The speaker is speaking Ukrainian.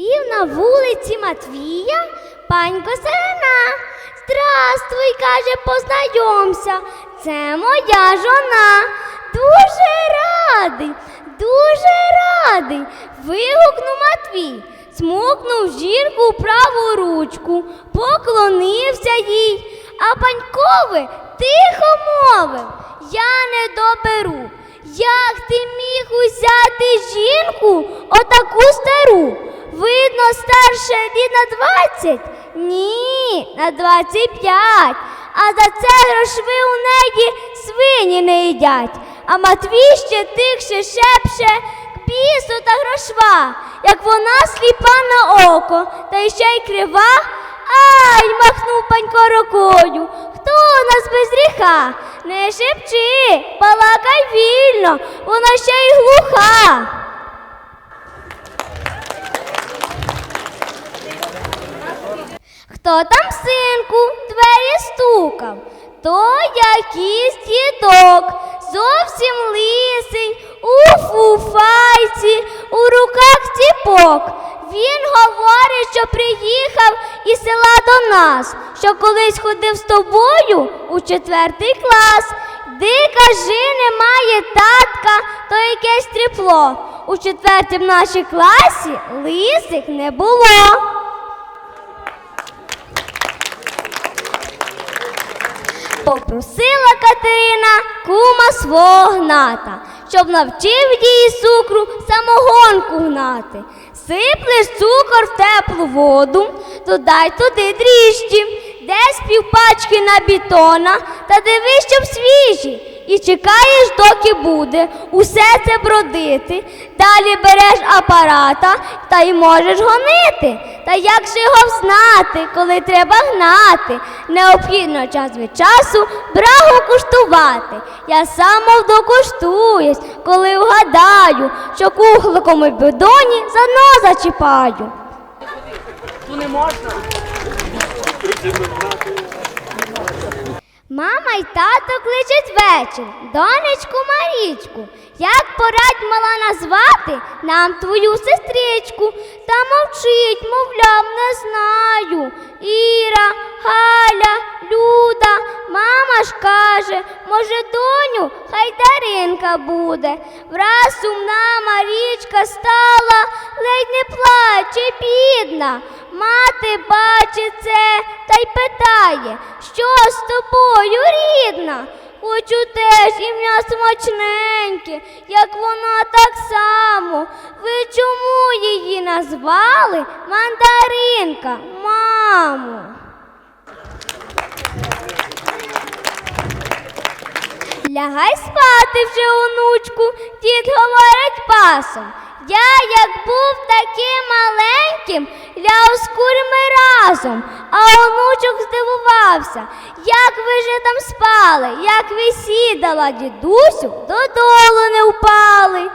Зустрів на вулиці Матвія панько Сирена. Здрастуй, каже, познайомся. Це моя жона. Дуже радий, дуже радий. Вигукнув Матвій, смокнув жінку у праву ручку, поклонився їй, а панькове тихо мовив. Я не доберу. Як ти міг узяти жінку отаку стару? Видно, старше літ на двадцять? Ні, на двадцять п'ять. А за це грошви у неї свині не їдять. А Матвій ще тихше шепше пісу та грошва, як вона сліпа на око, та ще й крива. Ай, махнув панько рукою. Хто у нас без гріха? Не шепчи, балакай вільно, вона ще й глуха. Хто там, синку, двері стукав? То якийсь дідок, зовсім лисий, у фуфайці, у руках ціпок. Він говорить, що приїхав із села до нас, що колись ходив з тобою у четвертий клас. Ди, кажи, немає татка, то якесь тріпло. У четвертім нашій класі лисих не було. Попросила Катерина кума свого гната, щоб навчив її цукру самогонку гнати. Сиплеш цукор в теплу воду, додай туди дріжджі, десь півпачки на бітона та дивись, щоб свіжі. І чекаєш, доки буде усе це бродити. Далі береш апарата та й можеш гонити. Та як же його взнати, коли треба гнати? Необхідно час від часу брагу куштувати. Я сам докуштуюсь, коли вгадаю, що кухликом у бідоні за носа чіпаю. Tu не можна. Мама й тато кличуть вечір, донечку Марічку. Як порадь мала назвати нам твою сестричку? Та мовчить, мовляв, не знаю. Іра, Галя, Люда, мама ж каже, може, доню, хай Даринка буде. Враз сумна Марічка стала, ледь не плаче, бідна. Мати бачить це та й питає, що з тобою, рідна? Хочу теж ім'я смачненьке, як вона так само. Ви чому її назвали мандаринка, мамо? Лягай спати вже, онучку, дід говорить басом. Я, як був таким маленьким, ляв з курми разом, а онучок здивувався, як ви же там спали, як ви сідала, дідусю, додолу не впали.